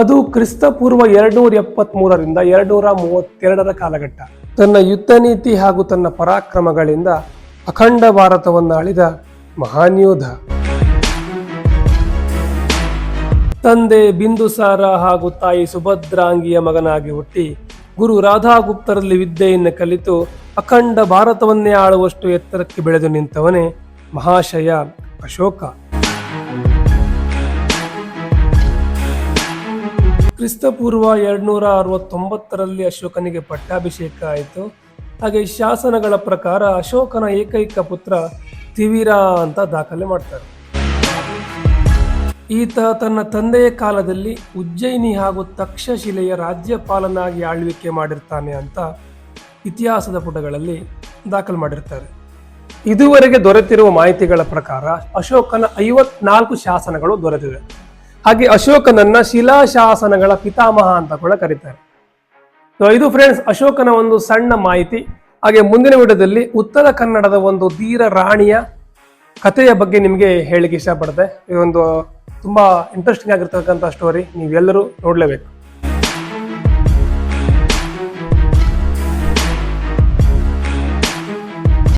ಅದು ಕ್ರಿಸ್ತ ಪೂರ್ವ ಎರಡ್ನೂರ ಎಪ್ಪತ್ತ್ ಮೂರರಿಂದ ಎರಡ್ನೂರ ಮೂವತ್ತೆರಡರ ಕಾಲಘಟ್ಟ. ತನ್ನ ಯುದ್ಧ ನೀತಿ ಹಾಗೂ ತನ್ನ ಪರಾಕ್ರಮಗಳಿಂದ ಅಖಂಡ ಭಾರತವನ್ನು ಆಳಿದ ಮಹಾನ್ ಯೋಧ. ತಂದೆ ಬಿಂದುಸಾರ ಹಾಗೂ ತಾಯಿ ಸುಭದ್ರಾಂಗಿಯ ಮಗನಾಗಿ ಹುಟ್ಟಿ ಗುರು ರಾಧಾಗುಪ್ತರಲ್ಲಿ ವಿದ್ಯೆಯನ್ನು ಕಲಿತು ಅಖಂಡ ಭಾರತವನ್ನೇ ಆಳುವಷ್ಟು ಎತ್ತರಕ್ಕೆ ಬೆಳೆದು ನಿಂತವನೇ ಮಹಾಶಯ ಅಶೋಕ. ಕ್ರಿಸ್ತಪೂರ್ವ ಎರಡುನೂರ ಅರವತ್ತೊಂಬತ್ತರಲ್ಲಿ ಅಶೋಕನಿಗೆ ಪಟ್ಟಾಭಿಷೇಕ ಆಯಿತು. ಹಾಗೆ ಶಾಸನಗಳ ಪ್ರಕಾರ ಅಶೋಕನ ಏಕೈಕ ಪುತ್ರ ತಿವಿರ ಅಂತ ದಾಖಲೆ ಮಾಡ್ತಾರೆ. ಈತ ತನ್ನ ತಂದೆಯ ಕಾಲದಲ್ಲಿ ಉಜ್ಜಯಿನಿ ಹಾಗೂ ತಕ್ಷಶಿಲೆಯ ರಾಜ್ಯಪಾಲನಾಗಿ ಆಳ್ವಿಕೆ ಮಾಡಿರ್ತಾನೆ ಅಂತ ಇತಿಹಾಸದ ಪುಟಗಳಲ್ಲಿ ದಾಖಲು ಮಾಡಿರ್ತಾರೆ. ಇದುವರೆಗೆ ದೊರೆತಿರುವ ಮಾಹಿತಿಗಳ ಪ್ರಕಾರ ಅಶೋಕನ ಐವತ್ನಾಲ್ಕು ಶಾಸನಗಳು ದೊರೆತಿವೆ. ಹಾಗೆ ಅಶೋಕನನ್ನ ಶಿಲಾಶಾಸನಗಳ ಪಿತಾಮಹ ಅಂತ ಕೂಡ ಕರೀತಾರೆ. ಸೊ ಇದು ಫ್ರೆಂಡ್ಸ್ ಅಶೋಕನ ಒಂದು ಸಣ್ಣ ಮಾಹಿತಿ. ಹಾಗೆ ಮುಂದಿನ ವಿಡಿಯೋದಲ್ಲಿ ಉತ್ತರ ಕನ್ನಡದ ಒಂದು ಧೀರ ರಾಣಿಯ ಕಥೆಯ ಬಗ್ಗೆ ನಿಮಗೆ ಹೇಳಿಕ್ಕೆ ಇಷ್ಟಪಡುತ್ತೆ. ಇದೊಂದು ತುಂಬಾ ಇಂಟ್ರೆಸ್ಟಿಂಗ್ ಆಗಿರ್ತಕ್ಕಂಥ ಸ್ಟೋರಿ ನೀವೆಲ್ಲರೂ ನೋಡಲೇಬೇಕು.